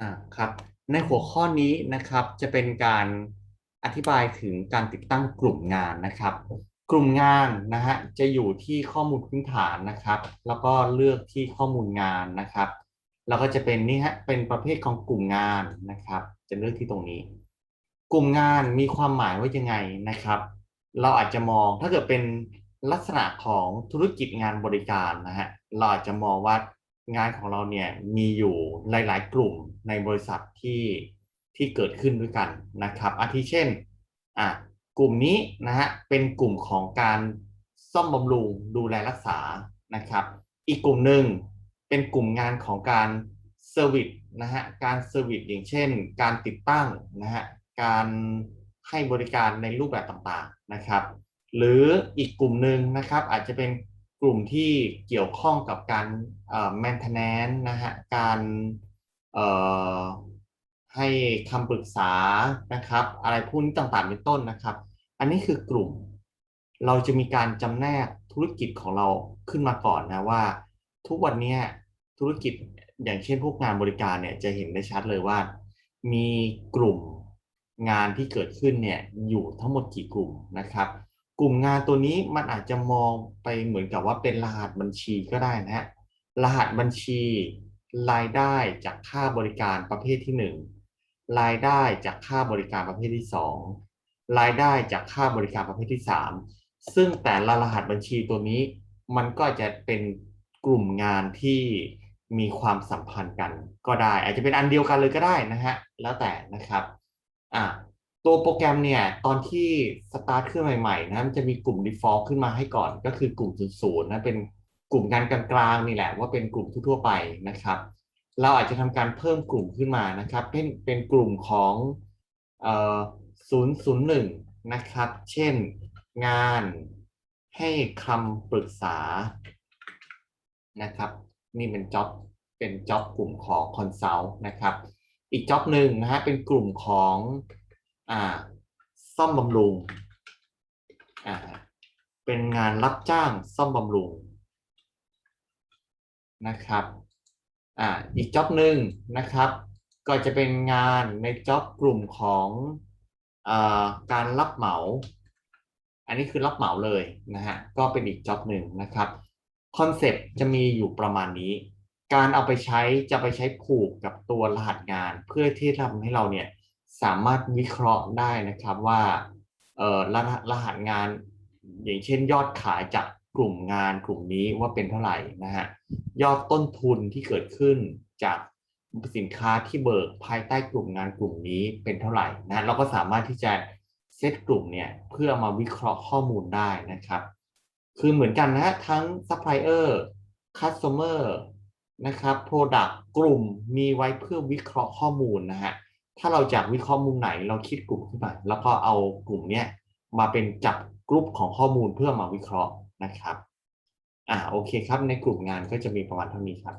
อ่าครับ ในหัวข้อนี้นะครับจะเป็นการอธิบายถึงการติดตั้งกลุ่มงานนะครับ กลุ่มงานนะฮะจะอยู่ที่ข้อมูลพื้นฐานนะครับ แล้วก็เลือกที่ข้อมูลงานนะครับ แล้วก็จะเป็นนี่ฮะเป็นประเภทของกลุ่มงานนะครับ จะเลือกที่ตรงนี้ กลุ่มงานมีความหมายว่ายังไงนะครับ เราอาจจะมองถ้าเกิดเป็นลักษณะของธุรกิจงานบริการนะฮะเราอาจจะมองว่า งานของเราเนี่ยมีอยู่หลาย ๆ กลุ่มในบริษัทที่ที่เกิดขึ้นด้วยกันนะครับ อาทิเช่นอะกลุ่มนี้นะฮะเป็นกลุ่มของการซ่อมบำรุงดูแลรักษานะครับ อีกกลุ่มหนึ่งเป็นกลุ่มงานของการเซอร์วิสนะฮะการเซอร์วิสอย่างเช่น การติดตั้งนะฮะการให้บริการในรูปแบบต่างๆนะครับ หรืออีกกลุ่มหนึ่งนะครับอาจจะเป็น ลุ่มที่เกี่ยวข้องกับการเอ่อ maintenance นะฮะการให้คำปรึกษานะครับ อะไรพวกนี้ต่างๆเป็นต้นนะครับ อันนี้คือกลุ่ม เราจะมีการจำแนกธุรกิจของเราขึ้นมาก่อนนะว่า ทุกวันนี้ธุรกิจอย่างเช่นพวกงานบริการเนี่ยจะเห็นได้ชัดเลยว่า มีกลุ่มงานที่เกิดขึ้นเนี่ยอยู่ทั้งหมดกี่กลุ่มนะครับ กลุ่มงานตัวนี้มันอาจจะมองไปเหมือนกับว่าเป็นรหัสบัญชีก็ได้นะฮะรหัสบัญชีรายได้จากค่าบริการประเภทที่หนึ่งรายได้จากค่าบริการประเภทที่สองรายได้จากค่าบริการประเภทที่สามซึ่งแต่ละรหัสบัญชีตัวนี้ มันก็จะเป็นกลุ่มงานที่มีความสัมพันธ์กันก็ได้ อาจจะเป็นอันเดียวกันเลยก็ได้นะฮะแล้วแต่นะครับอ่า ตัวโปรแกรมเนี่ย ตอนที่สตาร์ทขึ้นใหม่ๆนะมันจะมีกลุ่ม default ขึ้นมาให้ก่อน ก็คือกลุ่มศูนย์นะเป็นกลุ่มงานกลางๆนี่แหละว่าเป็นกลุ่มทั่วๆไปนะครับ เราอาจจะทำการเพิ่มกลุ่มขึ้นมานะครับ เป็นเป็นกลุ่มของเอ่อศูนย์ศูนย์หนึ่งนะครับ เช่นงานให้คำปรึกษานะครับ นี่เป็นจ็อบเป็นจ็อบกลุ่มของคอนซัลท์นะครับ อีกจ็อบหนึ่งนะฮะเป็นกลุ่มของ อ่า ซ่อมบำรุงอ่าเป็นงานรับจ้างซ่อมบำรุงนะครับอ่าอีกจ็อบหนึ่งนะครับ ก็จะเป็นงานในจ็อบกลุ่มของอ่าการรับเหมา อันนี้คือรับเหมาเลยนะฮะก็เป็นอีกจ็อบหนึ่งนะครับคอนเซปต์จะมีอยู่ประมาณนี้ การเอาไปใช้จะไปใช้ผูกกับตัวรหัสงาน เพื่อที่ทำให้เราเนี่ย สามารถวิเคราะห์ได้นะครับว่าเอ่อรหัสรหัสงาน อย่างเช่น ยอดขายจากกลุ่มงานกลุ่มนี้ว่าเป็นเท่าไหร่นะฮะยอดต้นทุนที่เกิดขึ้นจากสินค้าที่เบิกภายใต้กลุ่มงานกลุ่มนี้เป็นเท่าไหร่นะเราก็สามารถที่จะเซตกลุ่มเนี่ยเพื่อมาวิเคราะห์ข้อมูลได้นะครับ คือเหมือนกันนะทั้ง supplier customer นะครับ product กลุ่มมีไว้เพื่อวิเคราะห์ข้อมูลนะฮะ ถ้าเราจากวิเคราะห์มุมไหนเราคิดกลุ่มขึ้นมาแล้วก็เอากลุ่มเนี้ยมาเป็นจับกลุ่มของข้อมูลเพื่อมาวิเคราะห์นะครับ อ่าโอเคครับ ในกลุ่มงานก็จะมีประมาณเท่านี้ครับ